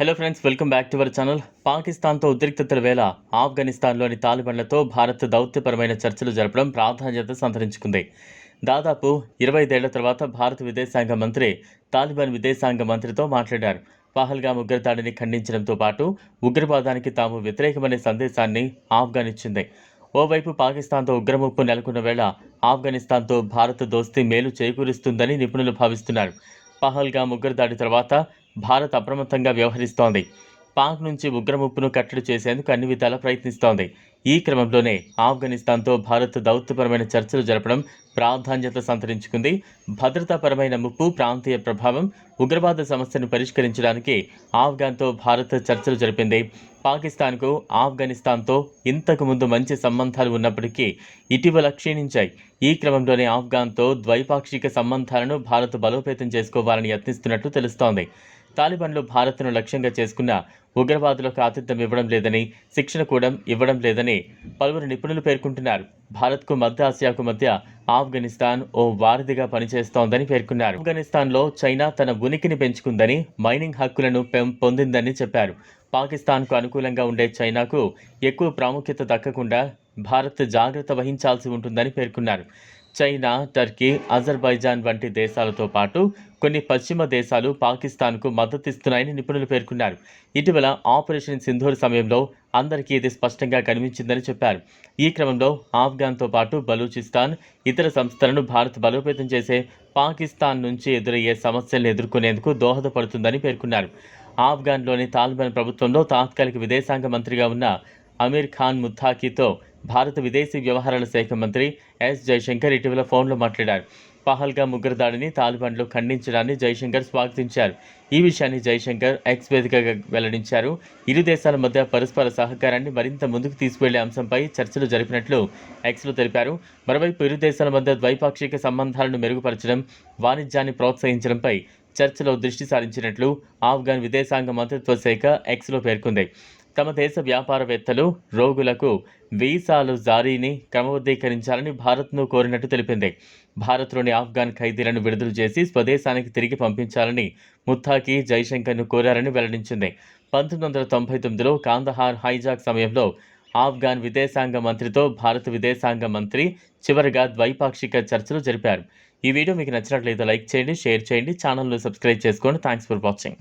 Hello friends welcome back to our channel పాకిస్తాన్తో ఉద్రిక్తతల వేళ ఆఫ్ఘనిస్తాన్లోని తాలిబాన్లతో భారత్ దౌత్యపరమైన చర్చలు జరపడం ప్రాధాన్యత సంతరించుకుంది. దాదాపు ఇరవై ఐదేళ్ళ తర్వాత భారత విదేశాంగ మంత్రి తాలిబాన్ విదేశాంగ మంత్రితో మాట్లాడారు. పహల్గా ఉగ్రదాడిని ఖండించడంతో పాటు ఉగ్రవాదానికి తాము వ్యతిరేకమనే సందేశాన్ని ఆఫ్ఘన్ ఇచ్చింది ఓవైపు పాకిస్తాన్తో ఉగ్రముప్పు నెలకొన్న వేళ ఆఫ్ఘనిస్తాన్తో భారత్ దోస్తీ మేలు చేకూరుస్తుందని నిపుణులు భావిస్తున్నారు. పహల్గామ్ ఉగ్రదాడి తర్వాత భారత్ అప్రమత్తంగా వ్యవహరిస్తోంది. పాక్ నుంచి ఉగ్రముప్పును కట్టడి చేసేందుకు అన్ని విధాలా ప్రయత్నిస్తోంది. ఈ క్రమంలోనే ఆఫ్ఘనిస్తాన్తో భారత్ దౌత్యపరమైన చర్చలు జరపడం ప్రాధాన్యత సంతరించుకుంది. భద్రతాపరమైన ముప్పు ప్రాంతీయ ప్రభావం ఉగ్రవాద సమస్యను పరిష్కరించడానికి ఆఫ్ఘాన్తో భారత్ చర్చలు జరిపింది. పాకిస్తాన్కు ఆఫ్ఘనిస్తాన్తో ఇంతకు ముందు మంచి సంబంధాలు ఉన్నప్పటికీ ఇటీవల క్షీణించాయి. ఈ క్రమంలోనే ఆఫ్ఘాన్తో ద్వైపాక్షిక సంబంధాలను భారత్ బలోపేతం చేసుకోవాలని యత్నిస్తున్నట్లు తెలుస్తోంది. తాలిబాన్లు భారత్ను లక్ష్యంగా చేసుకున్న ఉగ్రవాదులకు ఆతిథ్యం ఇవ్వడం లేదని శిక్షణ కూడా ఇవ్వడం లేదని పలువురు నిపుణులు పేర్కొంటున్నారు. భారత్కు మధ్య ఆసియాకు మధ్య ఆఫ్ఘనిస్తాన్ ఓ వారధిగా పనిచేస్తోందని పేర్కొన్నారు. ఆఫ్ఘనిస్తాన్లో చైనా తన ఉనికిని పెంచుకుందని మైనింగ్ హక్కులను పొందిందని చెప్పారు. పాకిస్తాన్కు అనుకూలంగా ఉండే చైనాకు ఎక్కువ ప్రాముఖ్యత దక్కకుండా భారత్ జాగ్రత్త వహించాల్సి ఉంటుందని పేర్కొన్నారు. చైనా టర్కీ అజర్బైజాన్ వంటి దేశాలతో పాటు కొన్ని పశ్చిమ దేశాలు పాకిస్తాన్కు మద్దతిస్తున్నాయని నిపుణులు పేర్కొన్నారు. ఇటీవల ఆపరేషన్ సింధూర్ సమయంలో అందరికీ ఇది స్పష్టంగా కనిపించిందని చెప్పారు. ఈ క్రమంలో ఆఫ్ఘన్తో పాటు బలూచిస్తాన్ ఇతర సంస్థలను భారత్ బలోపేతం చేసే పాకిస్తాన్ నుంచి ఎదురయ్యే సమస్యలను ఎదుర్కొనేందుకు దోహదపడుతుందని పేర్కొన్నారు. ఆఫ్ఘన్లోని తాలిబాన్ ప్రభుత్వంలో తాత్కాలిక విదేశాంగ మంత్రిగా ఉన్న అమీర్ ఖాన్ ముత్తాకీతో భారత విదేశీ వ్యవహారాల శాఖ మంత్రి ఎస్ జైశంకర్ ఇటీవల ఫోన్లో మాట్లాడారు. పహల్గా ముగ్గురు దాడిని తాలిబాన్లు ఖండించడాన్ని జైశంకర్ స్వాగతించారు. ఈ విషయాన్ని జైశంకర్ ఎక్స్ వేదికగా వెల్లడించారు. ఇరు దేశాల మధ్య పరస్పర సహకారాన్ని మరింత ముందుకు తీసుకువెళ్ళే అంశంపై చర్చలు జరిపినట్లు ఎక్స్లో తెలిపారు. మరోవైపు ఇరు దేశాల మధ్య ద్వైపాక్షిక సంబంధాలను మెరుగుపరచడం వాణిజ్యాన్ని ప్రోత్సహించడంపై చర్చలో దృష్టి సారించినట్లు ఆఫ్ఘన్ విదేశాంగ మంత్రిత్వ శాఖ ఎక్స్లో పేర్కొంది. తమ దేశ వ్యాపారవేత్తలు రోగులకు వీసాలు జారీని క్రమబద్ధీకరించాలని భారత్ను కోరినట్టు తెలిపింది. భారత్లోని ఆఫ్ఘాన్ ఖైదీలను విడుదల చేసి స్వదేశానికి తిరిగి పంపించాలని ముత్తాకి జైశంకర్ను కోరారని వెల్లడించింది. పంతొమ్మిది వందల తొంభై తొమ్మిదిలో కాందహార్ హైజాక్ సమయంలో ఆఫ్ఘాన్ విదేశాంగ మంత్రితో భారత విదేశాంగ మంత్రి చివరిగా ద్వైపాక్షిక చర్చలు జరిపారు. ఈ వీడియో మీకు నచ్చినట్లయితే లైక్ చేయండి షేర్ చేయండి ఛానల్ను సబ్స్క్రైబ్ చేసుకోండి థ్యాంక్స్ ఫర్ వాచింగ్.